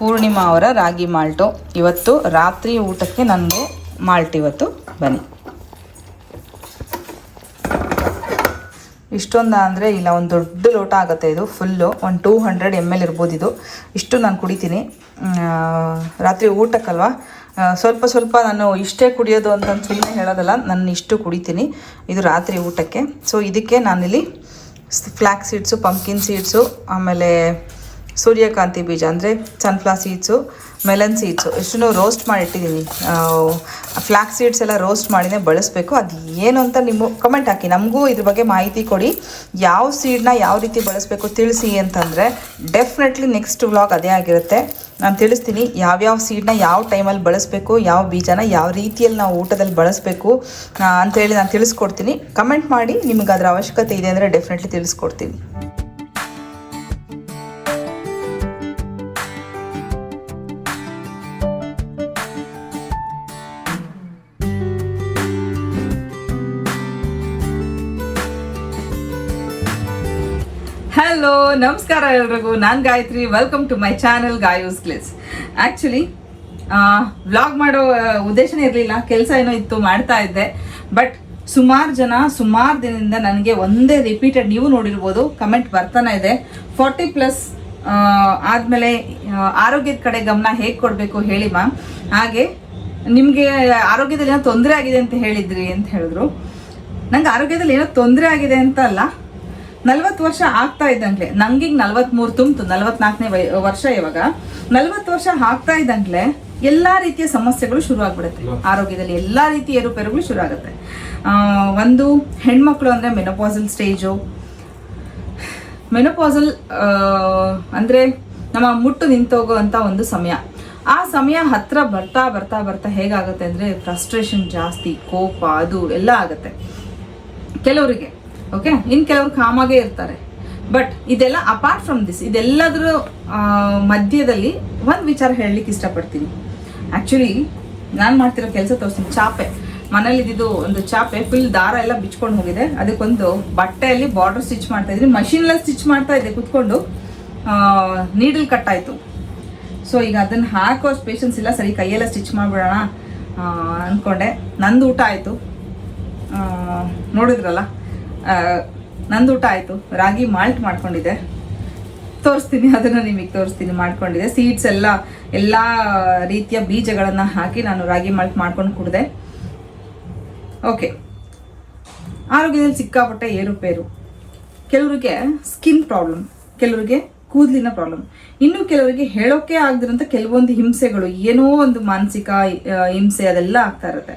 ಪೂರ್ಣಿಮಾ ಅವರ ರಾಗಿ ಮಾಲ್ಟು. ಇವತ್ತು ರಾತ್ರಿ ಊಟಕ್ಕೆ ನನಗೆ ಮಾಲ್ಟ್ ಇವತ್ತು. ಬನ್ನಿ. ಇಷ್ಟೊಂದು ಅಂದರೆ ಇಲ್ಲ, ಒಂದು ದೊಡ್ಡ ಲೋಟ ಆಗುತ್ತೆ ಇದು ಫುಲ್ಲು ಒಂದು ಟೂ ಹಂಡ್ರೆಡ್ ಎಂ ಎಲ್ ಇರ್ಬೋದು ಇದು. ಇಷ್ಟು ನಾನು ಕುಡಿತೀನಿ. ರಾತ್ರಿ ಊಟಕ್ಕಲ್ವ? ಸ್ವಲ್ಪ ಸ್ವಲ್ಪ ನಾನು ಇಷ್ಟೇ ಕುಡಿಯೋದು ಅಂತ ಸುಮ್ಮನೆ ಹೇಳೋದಲ್ಲ, ನಾನು ಇಷ್ಟು ಕುಡಿತೀನಿ ಇದು ರಾತ್ರಿ ಊಟಕ್ಕೆ. ಸೊ ಇದಕ್ಕೆ ನಾನಿಲ್ಲಿ ಫ್ಲ್ಯಾಕ್ ಸೀಡ್ಸು ಪಂಪ್ಕಿನ್ ಸೀಡ್ಸು ಆಮೇಲೆ ಸೂರ್ಯಕಾಂತಿ ಬೀಜ, ಅಂದರೆ ಸನ್ಫ್ಲವರ್ ಸೀಡ್ಸು ಮೆಲನ್ ಸೀಡ್ಸು ಇಷ್ಟನ್ನು ರೋಸ್ಟ್ ಮಾಡಿಟ್ಟಿದ್ದೀನಿ ಫ್ಲ್ಯಾಕ್ ಸೀಡ್ಸ್ ಎಲ್ಲ ರೋಸ್ಟ್ ಮಾಡಿನೇ ಬಳಸಬೇಕು. ಅದು ಏನು ಅಂತ ನಿಮ್ಮ ಕಮೆಂಟ್ ಹಾಕಿ. ನಮಗೂ ಇದ್ರ ಬಗ್ಗೆ ಮಾಹಿತಿ ಕೊಡಿ. ಯಾವ ಸೀಡ್ನ ಯಾವ ರೀತಿ ಬಳಸಬೇಕು ತಿಳಿಸಿ ಅಂತಂದರೆ ಡೆಫಿನೆಟ್ಲಿ ನೆಕ್ಸ್ಟ್ ವ್ಲಾಗ್ ಅದೇ ಆಗಿರುತ್ತೆ. ನಾನು ತಿಳಿಸ್ತೀನಿ ಯಾವ್ಯಾವ ಸೀಡ್ನ ಯಾವ ಟೈಮಲ್ಲಿ ಬಳಸಬೇಕು, ಯಾವ ಬೀಜನ ಯಾವ ರೀತಿಯಲ್ಲಿ ನಾವು ಊಟದಲ್ಲಿ ಬಳಸಬೇಕು ಅಂತೇಳಿ ನಾನು ತಿಳಿಸ್ಕೊಡ್ತೀನಿ. ಕಮೆಂಟ್ ಮಾಡಿ ನಿಮಗೆ ಅದರ ಅವಶ್ಯಕತೆ ಇದೆ ಅಂದರೆ ಡೆಫಿನೆಟ್ಲಿ ತಿಳಿಸ್ಕೊಡ್ತೀನಿ. ನಮಸ್ಕಾರ ಎಲ್ರಿಗೂ. ನಾನು Gayatri. Welcome to my channel Gayu's clicks actually vlog ಮಾಡೋ ಉದ್ದೇಶನೇ ಇರಲಿಲ್ಲ. ಕೆಲಸ ಏನೋ ಇತ್ತು, ಮಾಡ್ತಾ ಇದ್ದೆ. ಬಟ್ ಸುಮಾರು ಜನ, ಸುಮಾರು ದಿನದಿಂದ ನನಗೆ ಒಂದೇ ರಿಪೀಟೆಡ್ ನೀವು ನೋಡಿರ್ಬೋದು. ಕಮೆಂಟ್ ಬರ್ತಾನೆ ಇದೆ. ಫಾರ್ಟಿ ಪ್ಲಸ್ ಆದಮೇಲೆ ಆರೋಗ್ಯದ ಕಡೆ ಗಮನ ಹೇಗೆ ಕೊಡಬೇಕು ಹೇಳಿ ಮ್ಯಾಮ್ ಹಾಗೆ, ನಿಮಗೆ ಆರೋಗ್ಯದಲ್ಲಿ ಏನೋ ತೊಂದರೆ ಆಗಿದೆ ಅಂತ ಹೇಳಿದ್ರಿ ಅಂತ ಹೇಳಿದ್ರು. ನಂಗೆ ಆರೋಗ್ಯದಲ್ಲಿ ಏನೋ ತೊಂದರೆ ಆಗಿದೆ ಅಂತ ಅಲ್ಲ. ನಲ್ವತ್ತು ವರ್ಷ ಆಗ್ತಾ ಇದ್ದಂಗ್ಲೆ ನಂಗೀಗ ನಲ್ವತ್ಮೂರು ತುಂಬಿತು ನಲ್ವತ್ನಾಲ್ಕನೇ ವಯ ವರ್ಷ ಇವಾಗ. ನಲ್ವತ್ತು ವರ್ಷ ಆಗ್ತಾ ಇದ್ದಂಗ್ಲೆ ಎಲ್ಲಾ ರೀತಿಯ ಸಮಸ್ಯೆಗಳು ಶುರು ಆಗ್ಬಿಡುತ್ತೆ ಆರೋಗ್ಯದಲ್ಲಿ ಎಲ್ಲಾ ರೀತಿಯ ಏರುಪೇರುಗಳು ಶುರು ಆಗುತ್ತೆ ಒಂದು ಹೆಣ್ಮಕ್ಳು ಅಂದ್ರೆ ಮೆನೋಪಾಸಲ್ ಸ್ಟೇಜು. ಮೆನೋಪಾಸಲ್ ಅಂದ್ರೆ ನಮ್ಮ ಮುಟ್ಟು ನಿಂತೋಗುವಂತ ಒಂದು ಸಮಯ. ಆ ಸಮಯ ಹತ್ರ ಬರ್ತಾ ಬರ್ತಾ ಬರ್ತಾ ಹೇಗಾಗುತ್ತೆ ಅಂದ್ರೆ ಫ್ರಸ್ಟ್ರೇಷನ್ ಜಾಸ್ತಿ ಕೋಪ ಅದು ಎಲ್ಲ ಆಗುತ್ತೆ. ಕೆಲವರಿಗೆ. ಓಕೆ ಇನ್ನು ಕೆಲವರು ಕಾಮಾಗೇ ಇರ್ತಾರೆ. ಬಟ್ ಇದೆಲ್ಲ ಅಪಾರ್ಟ್ ಫ್ರಮ್ ದಿಸ್ ಇದೆಲ್ಲದರ ಮಧ್ಯದಲ್ಲಿ ಒಂದು ವಿಚಾರ ಹೇಳಲಿಕ್ಕೆ ಇಷ್ಟಪಡ್ತೀನಿ. ಆ್ಯಕ್ಚುಲಿ ನಾನು ಮಾಡ್ತಿರೋ ಕೆಲಸ ತೋರಿಸ್ತೀನಿ. ಚಾಪೆ. ಮನೇಲಿ ಇದ್ದಿದ್ದು ಒಂದು ಚಾಪೆ ಫುಲ್ ದಾರ ಎಲ್ಲ ಬಿಚ್ಕೊಂಡು ಹೋಗಿದೆ. ಅದಕ್ಕೊಂದು ಬಟ್ಟೆಯಲ್ಲಿ ಬಾರ್ಡರ್ ಸ್ಟಿಚ್ ಮಾಡ್ತಾ ಇದ್ದೀನಿ. ಮಷಿನಲ್ಲಿ ಸ್ಟಿಚ್ ಮಾಡ್ತಾ ಇದ್ದೆ, ಕುತ್ಕೊಂಡು ನೀಡಲ್ ಕಟ್ ಆಯಿತು. ಸೊ ಈಗ ಅದನ್ನು ಹಾಕೋ ಪೇಷನ್ಸ್ ಇಲ್ಲ. ಸರಿ, ಕೈಯೆಲ್ಲ ಸ್ಟಿಚ್ ಮಾಡಿಬಿಡೋಣ ಅಂದ್ಕೊಂಡೆ ನಂದು ಊಟ ಆಯಿತು. ನೋಡಿದ್ರಲ್ಲ? ನಂದು ಊಟ ಆಯಿತು. ರಾಗಿ ಮಾಲ್ಟ್ ಮಾಡ್ಕೊಂಡಿದ್ದೆ. ತೋರಿಸ್ತೀನಿ, ಅದನ್ನು ನಿಮಗೆ ತೋರಿಸ್ತೀನಿ, ಮಾಡ್ಕೊಂಡಿದ್ದೆ. ಸೀಡ್ಸ್ ಎಲ್ಲ ಎಲ್ಲ ರೀತಿಯ ಬೀಜಗಳನ್ನು ಹಾಕಿ ನಾನು ರಾಗಿ ಮಾಲ್ಟ್ ಮಾಡ್ಕೊಂಡು ಕುಡಿದೆ. ಓಕೆ ಆರೋಗ್ಯದಲ್ಲಿ ಸಿಕ್ಕಾಪಟ್ಟೆ ಏರುಪೇರು. ಕೆಲವರಿಗೆ ಸ್ಕಿನ್ ಪ್ರಾಬ್ಲಮ್ ಕೆಲವರಿಗೆ ಕೂದಲಿನ ಪ್ರಾಬ್ಲಮ್ ಇನ್ನು ಕೆಲವರಿಗೆ ಹೇಳೋಕೆ ಆಗದಿರೋಂಥ ಕೆಲವೊಂದು ಹಿಂಸೆಗಳು, ಏನೋ ಒಂದು ಮಾನಸಿಕ ಹಿಂಸೆ ಅದೆಲ್ಲ ಆಗ್ತಾ ಇರುತ್ತೆ.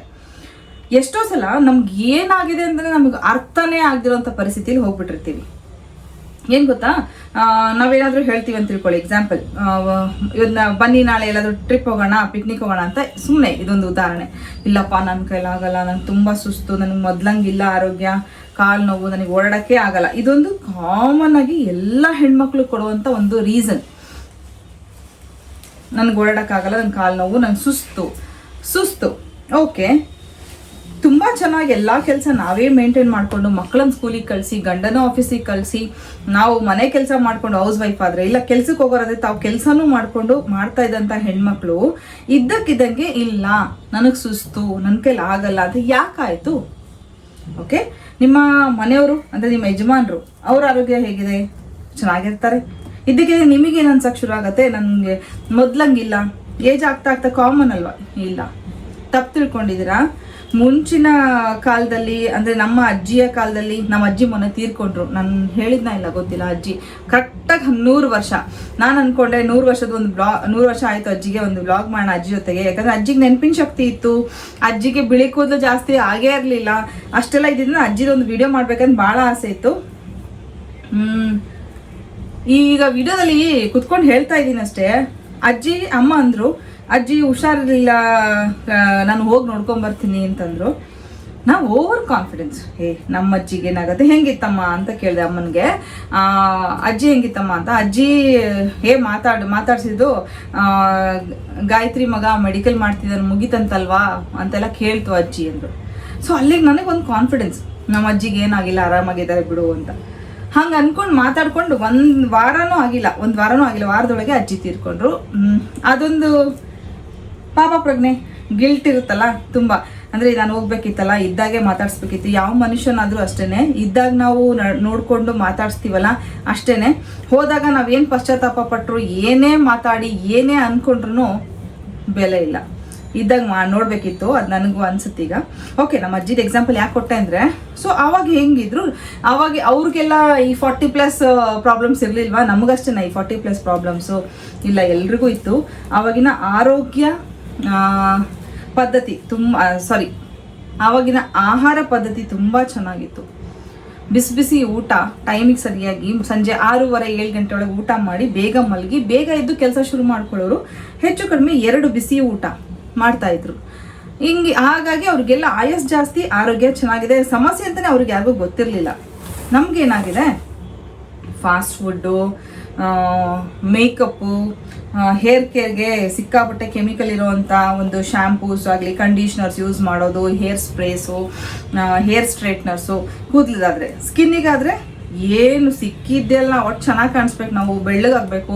ಎಷ್ಟೋ ಸಲ ನಮ್ಗೆ ಏನಾಗಿದೆ ಅಂದ್ರೆ ನಮ್ಗೆ ಅರ್ಥನೇ ಆಗದಿರೋಂಥ ಪರಿಸ್ಥಿತಿಲಿ ಹೋಗ್ಬಿಟ್ಟಿರ್ತೀವಿ. ಏನು ಗೊತ್ತಾ? ನಾವೇನಾದರೂ ಹೇಳ್ತೀವಿ ಅಂತ ತಿಳ್ಕೊಳ್ಳಿ. ಎಕ್ಸಾಂಪಲ್ ಇವನ್ನ ಬನ್ನಿ ನಾಳೆ ಎಲ್ಲಾದರೂ ಟ್ರಿಪ್ ಹೋಗೋಣ ಪಿಕ್ನಿಕ್ ಹೋಗೋಣ ಅಂತ ಸುಮ್ಮನೆ ಇದೊಂದು ಉದಾಹರಣೆ. ಇಲ್ಲಪ್ಪ ನನ್ನ ಕೈಲಾಗಲ್ಲ ನಂಗೆ ತುಂಬಾ ಸುಸ್ತು, ನನಗೆ ಮೊದ್ಲಂಗಿಲ್ಲ ಆರೋಗ್ಯ, ಕಾಲು ನೋವು, ನನಗೆ ಓಡಾಡಕ್ಕೆ ಆಗಲ್ಲ. ಇದೊಂದು ಕಾಮನ್ ಆಗಿ ಎಲ್ಲ ಹೆಣ್ಮಕ್ಳು ಕೊಡುವಂತ ಒಂದು ರೀಸನ್ ನನ್ಗೆ ಓಡಾಡೋಕ್ಕಾಗಲ್ಲ ನನ್ನ ಕಾಲು ನೋವು, ನಂಗೆ ಸುಸ್ತು. ಸುಸ್ತು. ಓಕೆ ತುಂಬ ಚೆನ್ನಾಗಿ ಎಲ್ಲ ಕೆಲಸ ನಾವೇ ಮೇಂಟೈನ್ ಮಾಡಿಕೊಂಡು ಮಕ್ಕಳನ್ನ ಸ್ಕೂಲಿಗೆ ಕಳಿಸಿ, ಗಂಡನ ಆಫೀಸಿಗೆ ಕಳಿಸಿ, ನಾವು ಮನೆ ಕೆಲಸ ಮಾಡ್ಕೊಂಡು ಹೌಸ್ ವೈಫ್ ಆದರೆ, ಇಲ್ಲ ಕೆಲ್ಸಕ್ಕೆ ಹೋಗೋರಾದ್ರೆ ತಾವು ಕೆಲಸನೂ ಮಾಡಿಕೊಂಡು ಮಾಡ್ತಾ ಇದ್ದಂಥ ಹೆಣ್ಮಕ್ಳು ಇದ್ದಕ್ಕಿದ್ದಂಗೆ ಇಲ್ಲ, ನನಗೆ ಸುಸ್ತು ನನ್ನ ಕೈಲಿ ಆಗಲ್ಲ ಅಂತ ಯಾಕಾಯಿತು ಓಕೆ ನಿಮ್ಮ ಮನೆಯವರು, ಅಂದರೆ ನಿಮ್ಮ ಯಜಮಾನರು, ಅವ್ರ ಆರೋಗ್ಯ ಹೇಗಿದೆ? ಚೆನ್ನಾಗಿರ್ತಾರೆ. ಇದಕ್ಕೆ ನಿಮಗೇನು ಅನ್ಸಕ್ಕೆ ಶುರು ಆಗತ್ತೆ? ನನಗೆ ಮೊದ್ಲಂಗಿಲ್ಲ ಏಜ್ ಆಗ್ತಾ ಆಗ್ತಾ ಕಾಮನ್ ಅಲ್ವಾ? ಇಲ್ಲ. ತಪ್ಪು ತಿಳ್ಕೊಂಡಿದ್ದೀರಾ? ಮುಂಚಿನ ಕಾಲದಲ್ಲಿ, ಅಂದರೆ ನಮ್ಮ ಅಜ್ಜಿಯ ಕಾಲದಲ್ಲಿ ನಮ್ಮ ಅಜ್ಜಿ ಮೊನ್ನೆ ತೀರ್ಕೊಂಡ್ರು. ನಾನು ಹೇಳಿದ್ನ ಇಲ್ಲ ಗೊತ್ತಿಲ್ಲ ಅಜ್ಜಿ. ಕರೆಕ್ಟಾಗಿ ನೂರು ವರ್ಷ. ನಾನು ಅಂದ್ಕೊಂಡೆ ನೂರು ವರ್ಷದ ಒಂದು ಬ್ಲಾ, ನೂರು ವರ್ಷ ಆಯಿತು ಅಜ್ಜಿಗೆ ಒಂದು ಬ್ಲಾಗ್ ಮಾಡೋಣ ಅಜ್ಜಿ ಜೊತೆಗೆ. ಯಾಕಂದ್ರೆ ಅಜ್ಜಿಗೆ ನೆನಪಿನ ಶಕ್ತಿ ಇತ್ತು. ಅಜ್ಜಿಗೆ ಬಿಳಿ ಕೂದಲು ಜಾಸ್ತಿ ಆಗೇ ಇರಲಿಲ್ಲ. ಅಷ್ಟೆಲ್ಲ ಇದ್ದಿದ್ದು ಅಜ್ಜಿದ ಒಂದು ವಿಡಿಯೋ ಮಾಡ್ಬೇಕಂತ ಭಾಳ ಆಸೆ ಇತ್ತು. ಈಗ ವಿಡಿಯೋದಲ್ಲಿ ಕುತ್ಕೊಂಡು ಹೇಳ್ತಾ ಇದ್ದೀನಿ ಅಷ್ಟೇ. ಅಜ್ಜಿ, ಅಮ್ಮ ಅಂದ್ರು ಅಜ್ಜಿ ಹುಷಾರಿರ್ಲಿಲ್ಲ ನಾನು ಹೋಗಿ ನೋಡ್ಕೊಂಬರ್ತೀನಿ ಬರ್ತೀನಿ ಅಂತಂದ್ರು. ನಾವು ಓವರ್ ಕಾನ್ಫಿಡೆನ್ಸ್ ಹೇ ನಮ್ಮ ಅಜ್ಜಿಗೆ ಏನಾಗುತ್ತೆ ಹೆಂಗಿತ್ತಮ್ಮ ಅಂತ ಕೇಳಿದೆ ಅಮ್ಮನಿಗೆ. ಅಜ್ಜಿ ಹೆಂಗಿತ್ತಮ್ಮ ಅಂತ. ಅಜ್ಜಿ, ಹೇ, ಮಾತಾಡ್, ಮಾತಾಡ್ಸಿದ್ದು ಗಾಯತ್ರಿ ಮಗ ಮೆಡಿಕಲ್ ಮಾಡ್ತಿದ್ದಾನೆ, ಮುಗಿತಂತಲ್ವಾ ಅಂತೆಲ್ಲ ಕೇಳ್ತು ಅಜ್ಜಿ ಅಂದರು. ಸೊ ಅಲ್ಲಿಗೆ ನನಗೆ ಒಂದು ಕಾನ್ಫಿಡೆನ್ಸ್ ನಮ್ಮ ಅಜ್ಜಿಗೆ ಏನಾಗಿಲ್ಲ, ಆರಾಮಾಗಿದ್ದಾರೆ ಬಿಡು ಅಂತ. ಹಂಗೆ ಅಂದ್ಕೊಂಡು ಮಾತಾಡ್ಕೊಂಡು ಒಂದು ವಾರನೂ ಆಗಿಲ್ಲ, ಒಂದು ವಾರನೂ ಆಗಿಲ್ಲ, ವಾರದೊಳಗೆ ಅಜ್ಜಿ ತೀರ್ಕೊಂಡ್ರು. ಅದೊಂದು ಪಾಪ ಪ್ರಜ್ಞೆ ಗಿಲ್ಟ್ ಇರುತ್ತಲ್ಲ ತುಂಬ. ಅಂದರೆ ನಾನು ಹೋಗ್ಬೇಕಿತ್ತಲ್ಲ, ಇದ್ದಾಗೆ ಮಾತಾಡಿಸ್ಬೇಕಿತ್ತು. ಯಾವ ಮನುಷ್ಯನಾದರೂ ಅಷ್ಟೇ ಇದ್ದಾಗ ನಾವು ನೋಡ್ಕೊಂಡು ಮಾತಾಡ್ಸ್ತೀವಲ್ಲ ಅಷ್ಟೇ ಹೋದಾಗ ನಾವೇನು ಪಶ್ಚಾತ್ತಾಪ ಪಟ್ಟರು ಏನೇ ಮಾತಾಡಿ, ಏನೇ ಅನ್ಕೊಂಡ್ರು ಬೆಲೆ ಇಲ್ಲ. ಇದ್ದಾಗ ಮಾ, ನೋಡಬೇಕಿತ್ತು, ಅದು ನನಗೂ ಈಗ. ಓಕೆ ನಮ್ಮ ಅಜ್ಜಿದ ಎಕ್ಸಾಂಪಲ್ ಯಾಕೆ ಕೊಟ್ಟೆ ಅಂದರೆ ಸೊ ಆವಾಗ ಹೆಂಗಿದ್ರು, ಅವಾಗ ಅವ್ರಿಗೆಲ್ಲ ಈ ಫಾರ್ಟಿ ಪ್ಲಸ್ ಪ್ರಾಬ್ಲಮ್ಸ್ ಇರಲಿಲ್ವಾ? ನಮಗಷ್ಟೇನ ಈ ಫಾರ್ಟಿ ಪ್ಲಸ್ ಪ್ರಾಬ್ಲಮ್ಸು ಇಲ್ಲ, ಎಲ್ರಿಗೂ ಇತ್ತು. ಅವಾಗಿನ ಆರೋಗ್ಯ ಪದ್ಧತಿ ತುಂಬ ಸಾರಿ ಆವಾಗಿನ ಆಹಾರ ಪದ್ಧತಿ ತುಂಬ ಚೆನ್ನಾಗಿತ್ತು. ಬಿಸಿ ಬಿಸಿ ಊಟ ಟೈಮಿಗೆ ಸರಿಯಾಗಿ ಸಂಜೆ ಆರೂವರೆ, ಏಳು ಗಂಟೆ ಒಳಗೆ ಊಟ ಮಾಡಿ ಬೇಗ ಮಲಗಿ, ಬೇಗ ಎದ್ದು ಕೆಲಸ ಶುರು ಮಾಡ್ಕೊಳ್ಳೋರು ಹೆಚ್ಚು ಕಡಿಮೆ ಎರಡು ಬಿಸಿ ಊಟ ಮಾಡ್ತಾ ಇದ್ರು. ಹಿಂಗೆ ಹಾಗಾಗಿ ಅವ್ರಿಗೆಲ್ಲ ಆಯಸ್ ಜಾಸ್ತಿ, ಆರೋಗ್ಯ ಚೆನ್ನಾಗಿದೆ. ಸಮಸ್ಯೆ ಅಂತಲೇ ಅವ್ರಿಗೆ ಯಾರಿಗೂ ಗೊತ್ತಿರಲಿಲ್ಲ. ನಮಗೇನಾಗಿದೆ ಫಾಸ್ಟ್ ಫುಡ್ಡು ಮೇಕಪ್ಪು ಹೇರ್ ಕೇರ್ಗೆ ಸಿಕ್ಕಾಪಟ್ಟೆ ಕೆಮಿಕಲ್ ಇರೋವಂಥ ಒಂದು ಶ್ಯಾಂಪೂಸ್ ಆಗಲಿ ಕಂಡೀಷ್ನರ್ಸ್ ಯೂಸ್ ಮಾಡೋದು ಹೇರ್ ಸ್ಪ್ರೇಸು ಹೇರ್ ಸ್ಟ್ರೈಟ್ನರ್ಸು ಕೂದಲಿಗಾದ್ರೆ ಸ್ಕಿನ್ನಿಗಾದರೆ ಏನು ಸಿಕ್ಕಿದ್ದೆಲ್ಲ ಒಟ್ಟು ಚೆನ್ನಾಗಿ ಕಾಣಿಸ್ಬೇಕು, ನಾವು ಬೆಳ್ಳಗಾಗಬೇಕು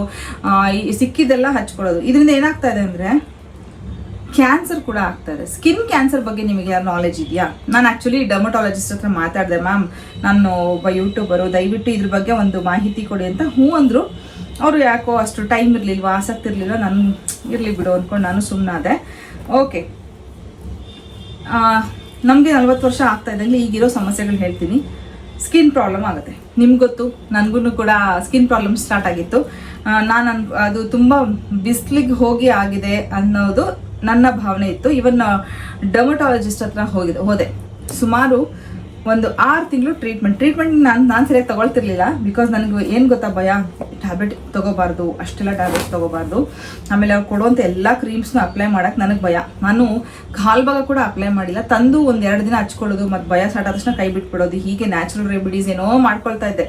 ಸಿಕ್ಕಿದ್ದೆಲ್ಲ ಹಚ್ಕೊಳ್ಳೋದು. ಇದರಿಂದ ಏನಾಗ್ತಾ ಇದೆ ಅಂದರೆ ಕ್ಯಾನ್ಸರ್ ಕೂಡ ಆಗ್ತಾ ಇದೆ ಸ್ಕಿನ್ ಕ್ಯಾನ್ಸರ್ ಬಗ್ಗೆ ನಿಮಗೆ ಯಾರು ನಾಲೆಜ್ ಇದೆಯಾ? ನಾನು ಆ್ಯಕ್ಚುಲಿ ಡರ್ಮಟಾಲಜಿಸ್ಟ್ ಹತ್ರ ಮಾತಾಡಿದೆ ಮ್ಯಾಮ್ ನಾನು ಒಬ್ಬ ಯೂಟ್ಯೂಬರು ದಯವಿಟ್ಟು ಇದ್ರ ಬಗ್ಗೆ ಒಂದು ಮಾಹಿತಿ ಕೊಡಿ ಅಂತ ಹ್ಞೂ ಅಂದರು. ಅವರು ಯಾಕೋ ಅಷ್ಟು ಟೈಮ್ ಇರಲಿಲ್ವಾ, ಆಸಕ್ತಿ ಇರಲಿಲ್ಲ ನಾನು ಇರಲಿ ಬಿಡು ಅಂದ್ಕೊಂಡು ನಾನು ಸುಮ್ಮನಾದೆ ಓಕೆ ನಮಗೆ ನಲ್ವತ್ತು ವರ್ಷ ಆಗ್ತಾ ಇದ್ದಂಗೆ ಈಗಿರೋ ಸಮಸ್ಯೆಗಳು ಹೇಳ್ತೀನಿ. ಸ್ಕಿನ್ ಪ್ರಾಬ್ಲಮ್ ಆಗುತ್ತೆ. ನಿಮ್ಗೆ ಗೊತ್ತು ನನಗೂ ಕೂಡ ಸ್ಕಿನ್ ಪ್ರಾಬ್ಲಮ್ ಸ್ಟಾರ್ಟ್ ಆಗಿತ್ತು. ನಾನು ಅದು ತುಂಬ ಬಿಸ್ಲಿಗೆ ಹೋಗಿ ಆಗಿದೆ ಅನ್ನೋದು ನನ್ನ ಭಾವನೆ ಇತ್ತು. ಇವನ್ ಡರ್ಮಟಾಲಜಿಸ್ಟ್ ಹತ್ರ ಹೋಗಿದೆ, ಹೋದೆ. ಸುಮಾರು ಒಂದು ಆರು ತಿಂಗಳು ಟ್ರೀಟ್ಮೆಂಟ್ ಟ್ರೀಟ್ಮೆಂಟ್ ನಾನು ನಾನು ಸರಿಯಾಗಿ ತಗೊಳ್ತಿರ್ಲಿಲ್ಲ. ಬಿಕಾಸ್ ನನಗೆ ಏನು ಗೊತ್ತಾ ಭಯ? ಟ್ಯಾಬ್ಲೆಟ್ ತಗೋಬಾರ್ದು, ಅಷ್ಟೆಲ್ಲ ಟ್ಯಾಬ್ಲೆಟ್ಸ್ ತಗೋಬಾರ್ದು. ಆಮೇಲೆ ಅವ್ರು ಕೊಡುವಂಥ ಎಲ್ಲ ಕ್ರೀಮ್ಸ್ನು ಅಪ್ಲೈ ಮಾಡೋಕ್ಕೆ ನನಗೆ ಭಯ. ನಾನು ಭಾಗ ಕೂಡ ಅಪ್ಲೈ ಮಾಡಿಲ್ಲ. ತಂದು ಒಂದು ಎರಡು ದಿನ ಹಚ್ಕೊಳ್ಳೋದು, ಮತ್ತು ಭಯ ಸ್ಟಾರ್ಟ್ ಆದ ತಕ್ಷಣ ಕೈ ಬಿಟ್ಬಿಡೋದು. ಹೀಗೆ ನ್ಯಾಚುರಲ್ ರೆಮಿಡೀಸ್ ಏನೋ ಮಾಡ್ಕೊಳ್ತಾ ಇದ್ದೆ.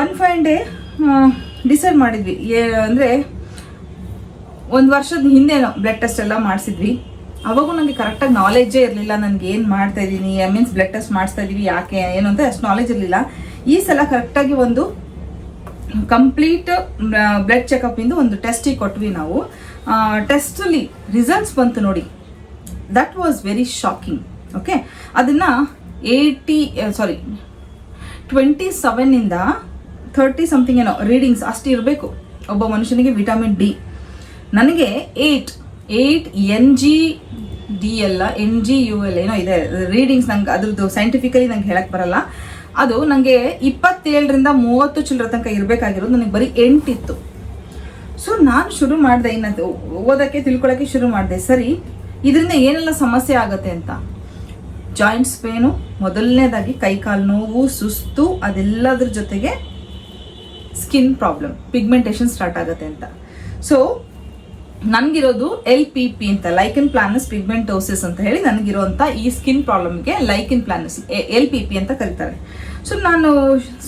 ಒನ್ ಫೈನ್ ಡೇ ಡಿಸೈಡ್ ಮಾಡಿದ್ವಿ. ಅಂದರೆ ಒಂದು ವರ್ಷದ ಹಿಂದೆ ಬ್ಲಡ್ ಟೆಸ್ಟ್ ಎಲ್ಲ ಮಾಡಿಸಿದ್ವಿ. ಅವಾಗೂ ನನಗೆ ಕರೆಕ್ಟಾಗಿ ನಾಲೆಜೇ ಇರಲಿಲ್ಲ. ನನಗೆ ಏನು ಮಾಡ್ತಾ ಇದ್ದೀನಿ? ಮೀನ್ಸ್ ಬ್ಲಡ್ ಟೆಸ್ಟ್ ಮಾಡಿಸ್ತಾ ಇದ್ದೀವಿ ಯಾಕೆ? ಏನು ಅಂತ ಅಷ್ಟು ನಾಲೆಜ್ ಇರಲಿಲ್ಲ. ಈ ಸಲ ಕರೆಕ್ಟಾಗಿ ಒಂದು ಕಂಪ್ಲೀಟ್ ಬ್ಲಡ್ ಚೆಕಪ್ಪಿಂದು ಒಂದು ಟೆಸ್ಟಿಗೆ ಕೊಟ್ವಿ ನಾವು. ಟೆಸ್ಟಲ್ಲಿ ರಿಸಲ್ಟ್ಸ್ ಬಂತು ನೋಡಿ. That was very shocking okay ಅದನ್ನು ಏಯ್ಟಿ ಸಾರಿ ಟ್ವೆಂಟಿ ಸೆವೆನ್ನಿಂದ ಥರ್ಟಿ ಸಮಥಿಂಗ್ ಏನೋ ರೀಡಿಂಗ್ಸ್ ಅಷ್ಟು ಇರಬೇಕು. ಒಬ್ಬ ಮನುಷ್ಯನಿಗೆ ವಿಟಮಿನ್ ಡಿ ನನಗೆ eight eight N G D ಎಲ್ಲ ಎನ್ ಜಿ ಯು ಎಲ್ ಏನೋ ಇದೆ. ರೀಡಿಂಗ್ಸ್ ನಂಗೆ ಅದ್ರದ್ದು ಸೈಂಟಿಫಿಕಲಿ ನಂಗೆ ಹೇಳಕ್ಕೆ ಬರಲ್ಲ. ಅದು ನನಗೆ ಇಪ್ಪತ್ತೇಳರಿಂದ ಮೂವತ್ತು ಚಿಲ್ಲರ ತನಕ ಇರಬೇಕಾಗಿರೋದು. ನನಗೆ ಬರೀ ಎಂಟಿತ್ತು ಸೊ ನಾನು ಶುರು ಮಾಡಿದೆ ಇನ್ನದು ಓದೋಕ್ಕೆ ತಿಳ್ಕೊಳ್ಳೋಕ್ಕೆ ಶುರು ಮಾಡಿದೆ. ಸರಿ, ಇದರಿಂದ ಏನೆಲ್ಲ ಸಮಸ್ಯೆ ಆಗುತ್ತೆ ಅಂತ? ಜಾಯಿಂಟ್ಸ್ ಪೇನು ಮೊದಲನೇದಾಗಿ ಕೈಕಾಲು ನೋವು, ಸುಸ್ತು, ಅದೆಲ್ಲದ್ರ ಜೊತೆಗೆ ಸ್ಕಿನ್ ಪ್ರಾಬ್ಲಮ್ ಪಿಗ್ಮೆಂಟೇಷನ್ ಸ್ಟಾರ್ಟ್ ಆಗುತ್ತೆ ಅಂತ. ಸೊ ನನಗಿರೋದು ಎಲ್ ಪಿ ಪಿ ಅಂತ ಲೈಕನ್ ಪ್ಲಾನಸ್ ಪಿಗ್ಮೆಂಟೋಸಿಸ್ ಅಂತ ಹೇಳಿ ನನಗಿರುವಂಥ ಈ skin ಪ್ರಾಬ್ಲಮ್ಗೆ lichen planus L P P ಅಂತ ಕರೀತಾರೆ. ಸೊ ನಾನು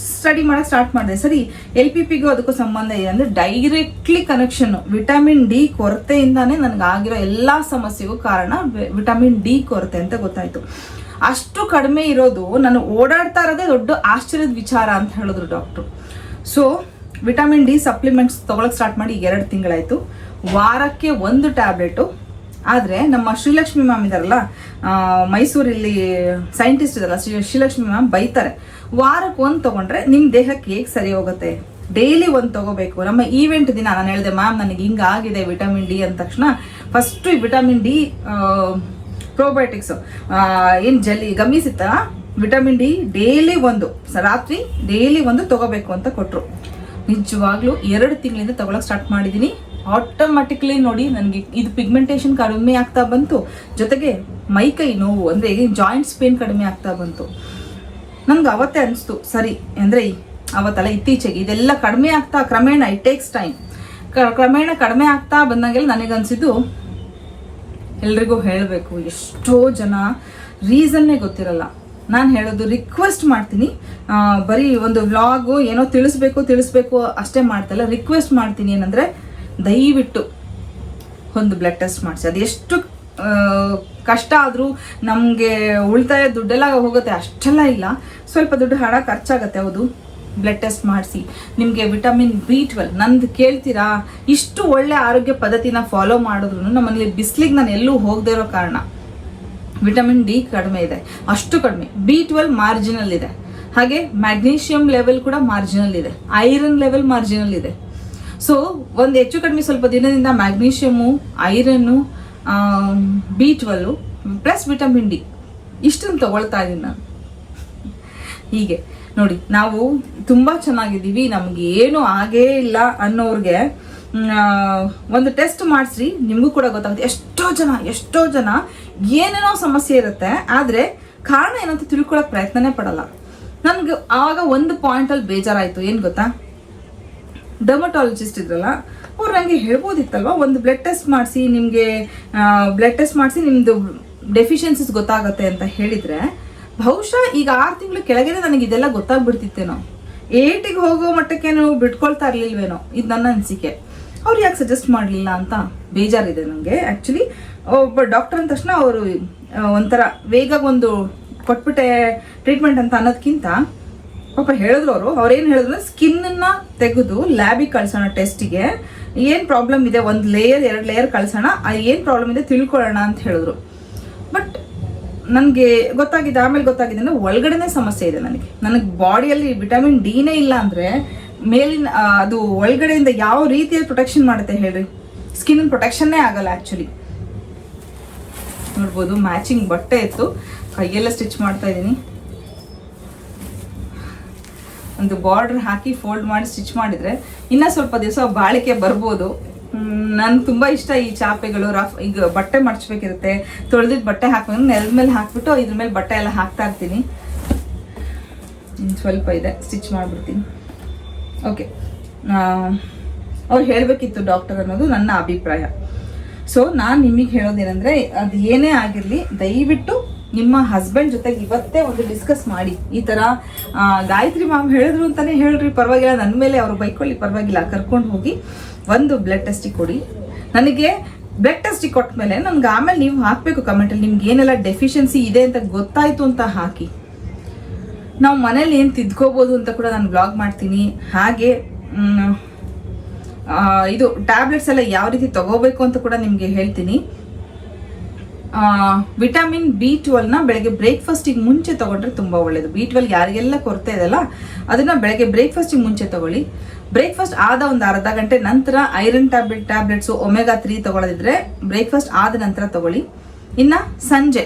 ಸ್ಟಡಿ ಮಾಡೋಕ್ಕೆ ಸ್ಟಾರ್ಟ್ ಮಾಡಿದೆ. ಸರಿ ಎಲ್ ಪಿ ಪಿಗೂ ಅದಕ್ಕೂ ಸಂಬಂಧ ಇದೆ ಅಂದರೆ ಡೈರೆಕ್ಟ್ಲಿ ಕನೆಕ್ಷನ್ ವಿಟಮಿನ್ ಡಿ ಕೊರತೆಯಿಂದಾನೇ ಆಗಿರೋ ಎಲ್ಲ ಸಮಸ್ಯೆಗೂ ಕಾರಣ ವಿಟಮಿನ್ ಡಿ ಕೊರತೆ ಅಂತ ಗೊತ್ತಾಯಿತು. ಅಷ್ಟು ಕಡಿಮೆ ಇರೋದು ನಾನು ಓಡಾಡ್ತಾ ಇರೋದೇ ದೊಡ್ಡ ಆಶ್ಚರ್ಯದ ವಿಚಾರ ಅಂತ ಹೇಳಿದ್ರು doctor. So vitamin D supplements ತೊಗೊಳಕ್ಕೆ ಸ್ಟಾರ್ಟ್ ಮಾಡಿ ಎರಡು ತಿಂಗಳಾಯಿತು. ವಾರಕ್ಕೆ ಒಂದು ಟ್ಯಾಬ್ಲೆಟು. ಆದರೆ ನಮ್ಮ ಶ್ರೀಲಕ್ಷ್ಮಿ ಮ್ಯಾಮ್ ಇದಾರಲ್ಲ ಮೈಸೂರಲ್ಲಿ ಸೈಂಟಿಸ್ಟ್ ಇದಾರಲ್ಲ, ಶ್ರೀ, ಶ್ರೀಲಕ್ಷ್ಮಿ ಮ್ಯಾಮ್ ಬೈತಾರೆ, ವಾರಕ್ಕೆ ಒಂದು ತೊಗೊಂಡ್ರೆ ನಿಮ್ಮ ದೇಹಕ್ಕೆ ಹೇಗೆ ಸರಿ ಹೋಗುತ್ತೆ? ಡೈಲಿ ಒಂದು ತಗೋಬೇಕು. ನಮ್ಮ ಈವೆಂಟ್ ದಿನ ನಾನು ಹೇಳಿದೆ, ಮ್ಯಾಮ್ ನನಗೆ ಹಿಂಗಾಗಿದೆ ವಿಟಮಿನ್ ಡಿ ಅಂದ ತಕ್ಷಣ, ಫಸ್ಟು ವಿಟಮಿನ್ ಡಿ ಪ್ರೋಬಯೋಟಿಕ್ಸು ಏನು ಜಲ್ಲಿ ಗಮನಿಸಿತ್ತ ವಿಟಮಿನ್ ಡಿ ಡೈಲಿ ಒಂದು ರಾತ್ರಿ ಡೈಲಿ ಒಂದು ತಗೋಬೇಕು ಅಂತ ಕೊಟ್ಟರು ನಿಜವಾಗ್ಲೂ ಎರಡು ತಿಂಗಳಿಂದ ತಗೊಳಕ್ಕೆ ಸ್ಟಾರ್ಟ್ ಮಾಡಿದ್ದೀನಿ ಆಟೋಮೆಟಿಕ್ಲಿ ನೋಡಿ ನನಗೆ ಇದು ಪಿಗ್ಮೆಂಟೇಷನ್ ಕಡಿಮೆ ಆಗ್ತಾ ಬಂತು. ಜೊತೆಗೆ ಮೈಕೈ ನೋವು, ಅಂದರೆ ಜಾಯಿಂಟ್ಸ್ ಪೇನ್ ಕಡಿಮೆ ಆಗ್ತಾ ಬಂತು. ನನಗೆ ಅವತ್ತೇ ಅನಿಸ್ತು, ಸರಿ, ಅಂದರೆ ಅವತ್ತಲ್ಲ ಇತ್ತೀಚೆಗೆ ಇದೆಲ್ಲ ಕಡಿಮೆ ಆಗ್ತಾ, ಕ್ರಮೇಣ ಇಟ್ ಟೇಕ್ಸ್ ಟೈಮ್ ಕ್ರಮೇಣ ಕಡಿಮೆ ಆಗ್ತಾ ಬಂದಂಗೆಲ್ಲ ನನಗನ್ಸಿದ್ದು ಎಲ್ರಿಗೂ ಹೇಳಬೇಕು, ಎಷ್ಟೋ ಜನ ರೀಸನ್ನೇ ಗೊತ್ತಿರಲ್ಲ. ನಾನು ಹೇಳೋದು ರಿಕ್ವೆಸ್ಟ್ ಮಾಡ್ತೀನಿ. ಬರೀ ಒಂದು ವ್ಲಾಗು ಏನೋ ತಿಳಿಸ್ಬೇಕು ತಿಳಿಸ್ಬೇಕು ಅಷ್ಟೇ ಮಾಡ್ತಲ್ಲ. ರಿಕ್ವೆಸ್ಟ್ ಮಾಡ್ತೀನಿ ಏನಂದರೆ ದಯವಿಟ್ಟು ಒಂದು ಬ್ಲಡ್ ಟೆಸ್ಟ್ ಮಾಡಿಸಿ. ಅದು ಎಷ್ಟು ಕಷ್ಟ ಆದರೂ ನಮಗೆ ಉಳಿತಾಯ ದುಡ್ಡೆಲ್ಲ ಹೋಗುತ್ತೆ, ಅಷ್ಟೆಲ್ಲ ಇಲ್ಲ. ಸ್ವಲ್ಪ ದುಡ್ಡು ಹಣ ಖರ್ಚಾಗತ್ತೆ, ಹೌದು. ಬ್ಲಡ್ ಟೆಸ್ಟ್ ಮಾಡಿಸಿ. ನಿಮಗೆ ವಿಟಮಿನ್ ಬಿ ಟ್ವೆಲ್ ನಂದು ಕೇಳ್ತೀರಾ? ಇಷ್ಟು ಒಳ್ಳೆ ಆರೋಗ್ಯ ಪದ್ಧತಿನ ಫಾಲೋ ಮಾಡಿದ್ರು ನಮ್ಮಲ್ಲಿ ಬಿಸಿಲಿಗೆ ನಾನು ಎಲ್ಲೂ ಹೋಗದೇ ಇರೋ ಕಾರಣ. ವಿಟಮಿನ್ ಡಿ ಕಡಿಮೆ ಇದೆ. ಅಷ್ಟು ಕಡಿಮೆ. ಬಿ ಟ್ವೆಲ್ ಮಾರ್ಜಿನಲ್ ಇದೆ. ಹಾಗೆ ಮ್ಯಾಗ್ನೀಷಿಯಂ ಲೆವೆಲ್ ಕೂಡ ಮಾರ್ಜಿನಲ್ ಇದೆ. ಐರನ್ ಲೆವೆಲ್ ಮಾರ್ಜಿನಲ್ ಇದೆ. ಸೊ ಒಂದು ಹೆಚ್ಚು ಕಡಿಮೆ ಸ್ವಲ್ಪ ದಿನದಿಂದ magnesium iron B twelve plus vitamin D ಇಷ್ಟನ್ನು ತಗೊಳ್ತಾ ಇದ್ದೀನಿ ನಾನು. ಹೀಗೆ. ನೋಡಿ, ನಾವು ತುಂಬ ಚೆನ್ನಾಗಿದ್ದೀವಿ. ನಮಗೆ ಏನು ಆಗೇ ಇಲ್ಲ ಅನ್ನೋರಿಗೆ ಒಂದು ಟೆಸ್ಟ್ ಮಾಡಿಸ್ರಿ. ನಿಮಗೂ ಕೂಡ ಗೊತ್ತಾಗುತ್ತೆ. ಎಷ್ಟೋ ಜನ ಎಷ್ಟೋ ಜನ ಏನೇನೋ ಸಮಸ್ಯೆ ಇರುತ್ತೆ. ಆದರೆ ಕಾರಣ ಏನಂತ ತಿಳ್ಕೊಳ್ಳೋಕೆ ಪ್ರಯತ್ನನೇ ಪಡಲ್ಲ. ನನಗೆ ಆವಾಗ ಒಂದು ಪಾಯಿಂಟಲ್ಲಿ ಬೇಜಾರಾಯಿತು. ಏನು ಗೊತ್ತಾ? ಡರ್ಮಟಾಲಜಿಸ್ಟ್ ಇದ್ರಲ್ಲ, ಅವ್ರು ನನಗೆ ಹೇಳ್ಬೋದಿತ್ತಲ್ವ? ಒಂದು ಬ್ಲಡ್ ಟೆಸ್ಟ್ ಮಾಡಿಸಿ, ನಿಮಗೆ ಬ್ಲಡ್ ಟೆಸ್ಟ್ ಮಾಡಿಸಿ ನಿಮ್ಮದು ಡೆಫಿಷಿಯನ್ಸೀಸ್ ಗೊತ್ತಾಗುತ್ತೆ ಅಂತ ಹೇಳಿದರೆ, ಬಹುಶಃ ಈಗ ಆರು ತಿಂಗಳು ಕೆಳಗಡೆ ನನಗೆ ಇದೆಲ್ಲ ಗೊತ್ತಾಗ್ಬಿಡ್ತಿತ್ತೇನೋ. ಏಟಿಗೆ ಹೋಗೋ ಮಟ್ಟಕ್ಕೆ ನಾವು ಬಿಟ್ಕೊಳ್ತಾ ಇರಲಿಲ್ವೇನೋ? ಇದು ನನ್ನ ಅನಿಸಿಕೆ. ಅವ್ರು ಯಾಕೆ ಸಜೆಸ್ಟ್ ಮಾಡಲಿಲ್ಲ ಅಂತ ಬೇಜಾರಿದೆ ನನಗೆ ಆ್ಯಕ್ಚುಲಿ ಒಬ್ಬ ಡಾಕ್ಟರ್ ಅಂದ ತಕ್ಷಣ ಅವರು ಒಂಥರ ವೇಗ ಒಂದು ಕೊಟ್ಬಿಟ್ಟೆ ಟ್ರೀಟ್ಮೆಂಟ್ ಅಂತ ಅನ್ನೋದಕ್ಕಿಂತ ಪಾಪ ಹೇಳಿದ್ರು ಅವರು. ಅವ್ರೇನು ಹೇಳಿದ್ರು? ಸ್ಕಿನ್ನ ತೆಗೆದು ಲ್ಯಾಬಿಗೆ ಕಳ್ಸೋಣ ಟೆಸ್ಟಿಗೆ ಏನು ಪ್ರಾಬ್ಲಮ್ ಇದೆ? ಒಂದು ಲೇಯರ್ ಎರಡು ಲೇಯರ್ ಕಳ್ಸೋಣ. ಏನು ಪ್ರಾಬ್ಲಮ್ ಇದೆ ತಿಳ್ಕೊಳ್ಳೋಣ ಅಂತ ಹೇಳಿದ್ರು. ಬಟ್ ನನಗೆ ಗೊತ್ತಾಗಿದೆ, ಆಮೇಲೆ ಗೊತ್ತಾಗಿದೆ ಅಂದರೆ ಒಳಗಡೆನೇ ಸಮಸ್ಯೆ ಇದೆ ನನಗೆ. ನನಗೆ ಬಾಡಿಯಲ್ಲಿ ವಿಟಮಿನ್ ಡಿನೇ ಇಲ್ಲ ಅಂದರೆ ಮೇಲಿನ ಅದು ಒಳಗಡೆಯಿಂದ ಯಾವ ರೀತಿಯ ಪ್ರೊಟೆಕ್ಷನ್ ಮಾಡುತ್ತೆ ಹೇಳ್ರಿ? ಸ್ಕಿನ್ ಪ್ರೊಟೆಕ್ಷನ್ನೇ ಆಗಲ್ಲ ಆ್ಯಕ್ಚುಲಿ ನೋಡ್ಬೋದು ಮ್ಯಾಚಿಂಗ್ ಬಟ್ಟೆ ಇತ್ತು. ಕೈಯೆಲ್ಲ ಸ್ಟಿಚ್ ಮಾಡ್ತಾ ಇದ್ದೀನಿ. ಒಂದು ಬಾರ್ಡರ್ ಹಾಕಿ ಫೋಲ್ಡ್ ಮಾಡಿ ಸ್ಟಿಚ್ ಮಾಡಿದ್ರೆ ಇನ್ನ ಸ್ವಲ್ಪ ದಿವಸ ಬಾಳಿಕೆ ಬರ್ಬೋದು. ನಾನು ತುಂಬಾ ಇಷ್ಟ ಈ ಚಾಪೆಗಳು. ರಫ್ ಈಗ ಬಟ್ಟೆ ಮಡ್ಚ್ಬೇಕಿರುತ್ತೆ. ತೊಳೆದಿದ್ದು ಬಟ್ಟೆ ಹಾಕ್ಬೇಕು. ನೆಲದ ಮೇಲೆ ಹಾಕ್ಬಿಟ್ಟು ಇದ್ರ ಮೇಲೆ ಬಟ್ಟೆ ಎಲ್ಲ ಹಾಕ್ತಾ ಇರ್ತೀನಿ. ಸ್ವಲ್ಪ ಇದೆ. ಸ್ಟಿಚ್ ಮಾಡಿಬಿಡ್ತೀನಿ. ಓಕೆ ಅವ್ರು ಹೇಳಬೇಕಿತ್ತು ಡಾಕ್ಟರ್ ಅನ್ನೋದು ನನ್ನ ಅಭಿಪ್ರಾಯ. ಸೊ ನಾನು ನಿಮಗೆ ಹೇಳೋದೇನೆಂದರೆ, ಅದು ಏನೇ ಆಗಿರಲಿ, ದಯವಿಟ್ಟು ನಿಮ್ಮ ಹಸ್ಬೆಂಡ್ ಜೊತೆಗೆ ಇವತ್ತೇ ಒಂದು ಡಿಸ್ಕಸ್ ಮಾಡಿ. ಈ ಥರ ಗಾಯತ್ರಿ ಮ್ಯಾಮ್ ಹೇಳಿದ್ರು ಅಂತಾನೆ ಹೇಳ್ರಿ, ಪರವಾಗಿಲ್ಲ. ನನ್ನ ಮೇಲೆ ಅವ್ರು ಬೈಕೊಳ್ಳಿ, ಪರವಾಗಿಲ್ಲ. ಕರ್ಕೊಂಡು ಹೋಗಿ ಒಂದು ಬ್ಲಡ್ ಟೆಸ್ಟಿಗೆ ಕೊಡಿ. ನನಗೆ ಬ್ಲಡ್ ಟೆಸ್ಟಿಗೆ ಕೊಟ್ಟ ಮೇಲೆ ನನ್ಗೆ ಆಮೇಲೆ ನೀವು ಹಾಕಬೇಕು ಕಮೆಂಟಲ್ಲಿ ನಿಮ್ಗೆ ಏನೆಲ್ಲ ಡೆಫಿಷಿಯನ್ಸಿ ಇದೆ ಅಂತ ಗೊತ್ತಾಯಿತು ಅಂತ ಹಾಕಿ. ನಾವು ಮನೇಲಿ ಏನು ತಿದ್ಕೋಬೋದು ಅಂತ ಕೂಡ ನಾನು ಬ್ಲಾಗ್ ಮಾಡ್ತೀನಿ. ಹಾಗೆ ಇದು ಟ್ಯಾಬ್ಲೆಟ್ಸ್ ಎಲ್ಲ ಯಾವ ರೀತಿ ತಗೋಬೇಕು ಅಂತ ಕೂಡ ನಿಮಗೆ ಹೇಳ್ತೀನಿ. ವಿಟಮಿನ್ ಬಿ ಟ್ವೆಲ್ನ ಬೆಳಗ್ಗೆ ಬ್ರೇಕ್ಫಾಸ್ಟಿಗೆ ಮುಂಚೆ ತಗೊಂಡ್ರೆ ತುಂಬ ಒಳ್ಳೆಯದು ಬಿ ಟ್ವೆಲ್ ಯಾರಿಗೆಲ್ಲ ಕೊರತೆ ಇದೆಯಲ್ಲ, ಅದನ್ನ ಬೆಳಗ್ಗೆ ಬ್ರೇಕ್ಫಾಸ್ಟಿಗೆ ಮುಂಚೆ ತಗೊಳ್ಳಿ. ಬ್ರೇಕ್ಫಾಸ್ಟ್ ಆದ ಒಂದು ಅರ್ಧ ಗಂಟೆ ನಂತರ iron tablet, tablets, omega three ತೊಗೊಳ್ಳೋದಿದ್ರೆ breakfast ಆದ ನಂತರ ತಗೊಳ್ಳಿ. ಇನ್ನು ಸಂಜೆ,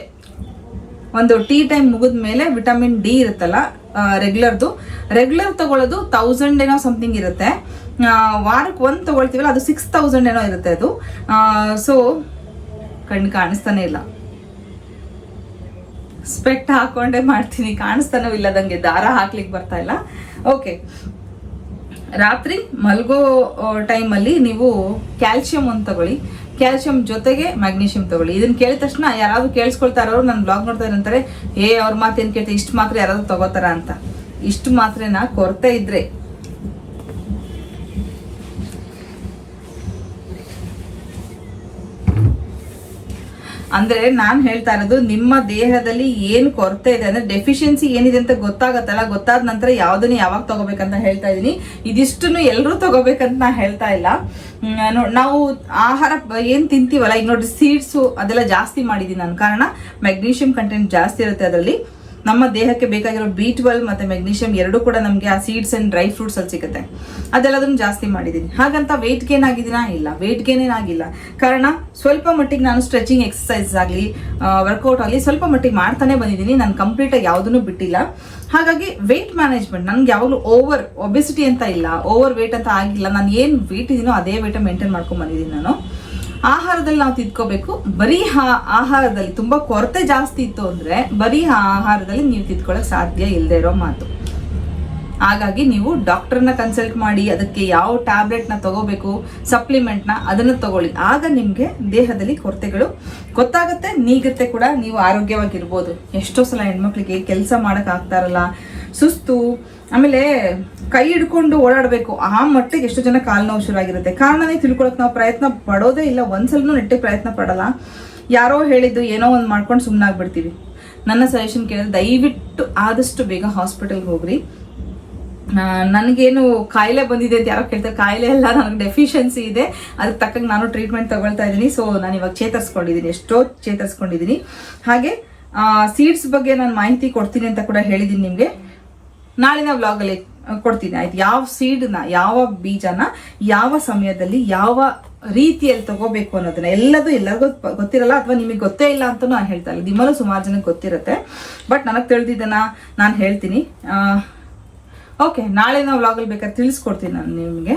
ಒಂದು ಟೀ ಟೈಮ್ ಮುಗಿದ ಮೇಲೆ ವಿಟಮಿನ್ ಡಿ ಇರುತ್ತಲ್ಲ ರೆಗ್ಯುಲರ್ದು ರೆಗ್ಯುಲರ್ ತಗೊಳ್ಳೋದು ತೌಸಂಡ್ ಏನೋ ಸಮಥಿಂಗ್ ಇರುತ್ತೆ. ವಾರಕ್ಕೆ ಒಂದು ತಗೊಳ್ತೀವಲ್ಲ, ಅದು ಸಿಕ್ಸ್ ತೌಸಂಡ್ ಏನೋ ಇರುತ್ತೆ ಅದು. ಸೊ ಕಣ್ಣು ಕಾಣಿಸ್ತಾನೆ ಇಲ್ಲ. ಸ್ಪೆಕ್ಟ್ ಹಾಕೊಂಡೇ ಮಾಡ್ತೀನಿ, ಕಾಣಿಸ್ತಾನೂ ಇಲ್ಲದಂಗೆ, ದಾರ ಹಾಕ್ಲಿಕ್ಕೆ ಬರ್ತಾ ಇಲ್ಲ. ಓಕೆ ರಾತ್ರಿ ಮಲ್ಗೋ ಟೈಮಲ್ಲಿ ನೀವು ಕ್ಯಾಲ್ಸಿಯಂ ಒಂದು ತಗೊಳ್ಳಿ. ಕ್ಯಾಲ್ಸಿಯಂ ಜೊತೆಗೆ ಮ್ಯಾಗ್ನೀಷಿಯಂ ತಗೊಳ್ಳಿ. ಇದನ್ನ ಕೇಳಿದ ತಕ್ಷಣ ಯಾರಾದರೂ ಕೇಳಿಸ್ಕೊಳ್ತಾ ಇರೋರು ನನ್ನ ಬ್ಲಾಗ್ ನೋಡ್ತಾ ಇರಂತಾರೆ ಏ, ಅವ್ರ ಏನು ಕೇಳ್ತಾರೆ ಇಷ್ಟು ಮಾತ್ರ ಯಾರಾದ್ರೂ ತಗೋತಾರ ಅಂತ. ಇಷ್ಟು ಮಾತ್ರೆನ ಕೊರತೆ ಇದ್ರೆ ಅಂದ್ರೆ ನಾನು ಹೇಳ್ತಾ ಇರೋದು, ನಿಮ್ಮ ದೇಹದಲ್ಲಿ ಏನು ಕೊರತೆ ಇದೆ ಅಂದ್ರೆ ಡೆಫಿಷಿಯನ್ಸಿ ಏನಿದೆ ಅಂತ ಗೊತ್ತಾಗತ್ತಲ್ಲ, ಗೊತ್ತಾದ ನಂತರ ಯಾವ್ದನ್ನ ಯಾವಾಗ ತಗೋಬೇಕಂತ ಹೇಳ್ತಾ ಇದೀನಿ. ಇದಿಷ್ಟನ್ನು ಎಲ್ಲರೂ ತಗೋಬೇಕಂತ ನಾ ಹೇಳ್ತಾ ಇಲ್ಲ. ನಾವು ಆಹಾರ ಏನು ತಿಂತೀವಲ್ಲ, ಈಗ ನೋಡಿ ಸೀಡ್ಸು ಅದೆಲ್ಲ ಜಾಸ್ತಿ ಮಾಡಿದ್ದೀನಿ ನಾನು. ಕಾರಣ ಮೆಗ್ನೀಷಿಯಂ ಕಂಟೆಂಟ್ ಜಾಸ್ತಿ ಇರುತ್ತೆ ಅದರಲ್ಲಿ. ನಮ್ಮ ದೇಹಕ್ಕೆ ಬೇಕಾಗಿರೋ ಬಿ ಟ್ವೆಲ್ ಮತ್ತೆ ಮೆಗ್ನೀಷಿಯಂ ಎರಡೂ ಕೂಡ ನಮಗೆ ಆ ಸೀಡ್ಸ್ ಅಂಡ್ ಡ್ರೈ ಫ್ರೂಟ್ಸ್ ಅಲ್ಲಿ ಸಿಗುತ್ತೆ. ಅದೆಲ್ಲದನ್ನು ಜಾಸ್ತಿ ಮಾಡಿದ್ದೀನಿ. ಹಾಗಂತ ವೆಯ್ಟ್ ಗೇನ್ ಆಗಿದ್ದೀನಾ? ಇಲ್ಲ. ವೆಯ್ಟ್ ಗೇನ್ ಏನಾಗಿಲ್ಲ ಕಾರಣ ಸ್ವಲ್ಪ ಮಟ್ಟಿಗೆ ನಾನು ಸ್ಟ್ರೆಚಿಂಗ್ ಎಕ್ಸಸೈಸ್ ಆಗಲಿ ವರ್ಕೌಟ್ ಆಗಲಿ ಸ್ವಲ್ಪ ಮಟ್ಟಿಗೆ ಮಾಡ್ತಾನೆ ಬಂದಿದ್ದೀನಿ. ನಾನು ಕಂಪ್ಲೀಟಾಗಿ ಯಾವುದನ್ನು ಬಿಟ್ಟಿಲ್ಲ. ಹಾಗಾಗಿ ವೆಯ್ಟ್ ಮ್ಯಾನೇಜ್ಮೆಂಟ್ ನನಗೆ ಯಾವಾಗಲೂ ಓವರ್ ಒಬೆಸಿಟಿ ಅಂತ ಇಲ್ಲ. ಓವರ್ ವೆಯ್ಟ್ ಅಂತ ಆಗಿಲ್ಲ. ನಾನು ಏನು ವೇಟ್ ಇದೀನೋ ಅದೇ ವೆಯ್ಟ್ ಮೇಂಟೈನ್ ಮಾಡ್ಕೊಂಡು ಬಂದಿದ್ದೀನಿ ನಾನು. ಆಹಾರದಲ್ಲಿ ನಾವು ತಿದ್ಕೋಬೇಕು. ಬರೀ ಹಾ- ಆಹಾರದಲ್ಲಿ ತುಂಬಾ ಕೊರತೆ ಜಾಸ್ತಿ ಇತ್ತು ಅಂದ್ರೆ ಬರೀ ಆ ಆಹಾರದಲ್ಲಿ ನೀವು ತಿದ್ಕೊಳ್ಳೋಕೆ ಸಾಧ್ಯ ಇಲ್ಲದೆ ಇರೋ ಮಾತು. ಹಾಗಾಗಿ ನೀವು ಡಾಕ್ಟರ್ನ ಕನ್ಸಲ್ಟ್ ಮಾಡಿ, ಅದಕ್ಕೆ ಯಾವ ಟ್ಯಾಬ್ಲೆಟ್ನ ತಗೋಬೇಕು, ಸಪ್ಲಿಮೆಂಟ್ನ ಅದನ್ನು ತಗೊಳ್ಳಿ. ಆಗ ನಿಮಗೆ ದೇಹದಲ್ಲಿ ಕೊರತೆಗಳು ಗೊತ್ತಾಗುತ್ತೆ, ನೀಗುತ್ತೆ ಕೂಡ ನೀವು ಆರೋಗ್ಯವಾಗಿರ್ಬೋದು. ಎಷ್ಟೋ ಸಲ ಹೆಣ್ಮಕ್ಳಿಗೆ ಕೆಲಸ ಮಾಡಕ್ ಆಗ್ತಾ ಇರಲ್ಲ. ಸುಸ್ತು ಆಮೇಲೆ ಕೈ ಹಿಡ್ಕೊಂಡು ಓಡಾಡಬೇಕು. ಆ ಮಟ್ಟಿಗೆ ಎಷ್ಟು ಜನ ಕಾಲು ನೋವು ಶುರುವಾಗಿರುತ್ತೆ. ಕಾರಣನೇ ತಿಳ್ಕೊಳಕ್ ನಾವು ಪ್ರಯತ್ನ ಪಡೋದೇ ಇಲ್ಲ. ಒಂದ್ಸಲನೂ ನೆಟ್ಟಿಗೆ ಪ್ರಯತ್ನ ಪಡಲ್ಲ. ಯಾರೋ ಹೇಳಿದ್ದು ಏನೋ ಒಂದು ಮಾಡ್ಕೊಂಡು ಸುಮ್ಮನಾಗ್ಬಿಡ್ತೀವಿ ನನ್ನ ಸಜೆಷನ್ ಕೇಳಿದ್ರೆ ದಯವಿಟ್ಟು ಆದಷ್ಟು ಬೇಗ ಹಾಸ್ಪಿಟಲ್ಗೆ ಹೋಗ್ರಿ. ನನಗೇನು ಕಾಯಿಲೆ ಬಂದಿದೆ ಅಂತ ಯಾರೋ ಕೇಳ್ತಾರೆ. ಕಾಯಿಲೆ ಎಲ್ಲ ನನಗೆ ಡೆಫಿಷಿಯನ್ಸಿ ಇದೆ. ಅದಕ್ಕೆ ತಕ್ಕಂಗೆ ನಾನು ಟ್ರೀಟ್ಮೆಂಟ್ ತಗೊಳ್ತಾ ಇದ್ದೀನಿ. ಸೊ ನಾನು ಇವಾಗ ಚೇತರಿಸ್ಕೊಂಡಿದ್ದೀನಿ ಎಷ್ಟೋ ಚೇತರಿಸ್ಕೊಂಡಿದ್ದೀನಿ ಹಾಗೆ ಸೀಡ್ಸ್ ಬಗ್ಗೆ ನಾನು ಮಾಹಿತಿ ಕೊಡ್ತೀನಿ ಅಂತ ಕೂಡ ಹೇಳಿದ್ದೀನಿ ನಿಮಗೆ. ನಾಳಿನ ವ್ಲಾಗಲ್ಲಿ ಕೊಡ್ತೀನಿ. ಆಯ್ತು, ಯಾವ ಸೀಡ್ನ, ಯಾವ ಬೀಜನ, ಯಾವ ಸಮಯದಲ್ಲಿ, ಯಾವ ರೀತಿಯಲ್ಲಿ ತಗೋಬೇಕು ಅನ್ನೋದನ್ನ ಎಲ್ಲದೂ ಎಲ್ಲರಿಗೂ ಗೊತ್ತಿರಲ್ಲ ಅಥವಾ ನಿಮಗೆ ಗೊತ್ತೇ ಇಲ್ಲ ಅಂತ ನಾನು ಹೇಳ್ತಾ ಇಲ್ಲ. ನಿಮ್ಮಲ್ಲೂ ಸುಮಾರು ಜನಕ್ಕೆ ಗೊತ್ತಿರುತ್ತೆ. ಬಟ್ ನನಗೆ ತಿಳಿದಿದ್ದನ್ನ ನಾನು ಹೇಳ್ತೀನಿ. ಓಕೆ ನಾಳೆ ನಾವು ವ್ಲಾಗಲ್ಲಿ ಬೇಕಾದ್ರೆ ತಿಳಿಸ್ಕೊಡ್ತೀನಿ ನಾನು ನಿಮಗೆ.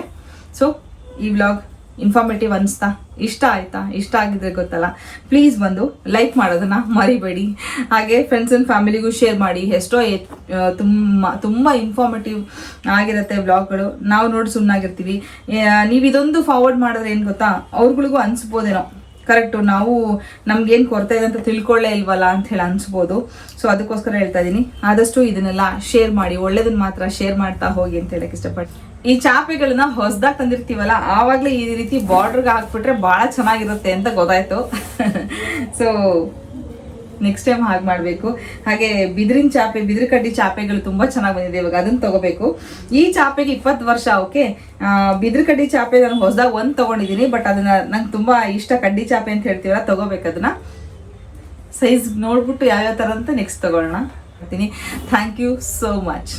ಸೊ ಈ ವ್ಲಾಗ್ ಇನ್ಫಾರ್ಮೇಟಿವ್ ಅನಿಸ್ತಾ? ಇಷ್ಟ ಆಯ್ತಾ? ಇಷ್ಟ ಆಗಿದ್ರೆ ಗೊತ್ತಲ್ಲ? ಪ್ಲೀಸ್ ಬಂದು ಲೈಕ್ ಮಾಡೋದನ್ನ ಮರಿಬೇಡಿ. ಹಾಗೆ ಫ್ರೆಂಡ್ಸ್ ಅಂಡ್ ಫ್ಯಾಮಿಲಿಗೂ ಶೇರ್ ಮಾಡಿ. ಎಷ್ಟೋ ತುಂಬ ತುಂಬ ಇನ್ಫಾರ್ಮೇಟಿವ್ ಆಗಿರುತ್ತೆ ವ್ಲಾಗ್ಗಳು ನಾವು ನೋಡಿ ಸುಮ್ಮನಾಗಿರ್ತೀವಿ ನೀವು ಇದೊಂದು ಫಾರ್ವರ್ಡ್ ಮಾಡಿದ್ರೆ ಏನು ಗೊತ್ತಾ? ಅವ್ರುಗಳಿಗೂ ಅನಿಸ್ಬೋದೇನೋ. ಕರೆಕ್ಟು ನಾವು ನಮ್ಗೇನು ಕೊರತೆ ಇದೆ ಅಂತ ತಿಳ್ಕೊಳ್ಳೇ ಇಲ್ವಲ್ಲ ಅಂತ ಹೇಳಿ ಅನ್ಸ್ಬೋದು. ಸೊ ಅದಕ್ಕೋಸ್ಕರ ಹೇಳ್ತಾ ಇದ್ದೀನಿ ಆದಷ್ಟು ಇದನ್ನೆಲ್ಲ ಶೇರ್ ಮಾಡಿ. ಒಳ್ಳೇದನ್ನ ಮಾತ್ರ ಶೇರ್ ಮಾಡ್ತಾ ಹೋಗಿ ಅಂತ ಹೇಳಕ್ಕೆ ಇಷ್ಟಪಟ್ಟು ಈ ಚಾಪೆಗಳನ್ನ ಹೊಸದಾಗಿ ತಂದಿರ್ತೀವಲ್ಲ, ಆವಾಗಲೇ ಈ ರೀತಿ ಬಾರ್ಡ್ರ್ಗೆ ಹಾಕ್ಬಿಟ್ರೆ ಭಾಳ ಚೆನ್ನಾಗಿರುತ್ತೆ ಅಂತ ಗೊತ್ತಾಯ್ತು. ಸೊ ನೆಕ್ಸ್ಟ್ ಟೈಮ್ ಹಾಗೆ ಮಾಡಬೇಕು. ಹಾಗೆ ಬಿದಿರಿನ ಚಾಪೆ, ಬಿದಿರು ಕಡ್ಡಿ ಚಾಪೆಗಳು ತುಂಬಾ ಚೆನ್ನಾಗಿ ಬಂದಿದೆ, ಇವಾಗ ಅದನ್ನ ತಗೋಬೇಕು. ಈ ಚಾಪೆಗೆ ಇಪ್ಪತ್ತು ವರ್ಷ ಓಕೆ ಬಿದಿರು ಕಡ್ಡಿ ಚಾಪೆ ನಾನು ಹೊಸದಾಗಿ ಒಂದು ತಗೊಂಡಿದ್ದೀನಿ ಬಟ್ ಅದನ್ನ ನಂಗೆ ತುಂಬಾ ಇಷ್ಟ ಕಡ್ಡಿ ಚಾಪೆ ಅಂತ ಹೇಳ್ತೀವಲ್ಲ, ತಗೋಬೇಕು ಅದನ್ನ. ಸೈಜ್ ನೋಡ್ಬಿಟ್ಟು ಯಾವ್ಯಾವ ಥರ ಅಂತ ನೆಕ್ಸ್ಟ್ ತಗೊಳ್ಳೋಣ. Thank you so much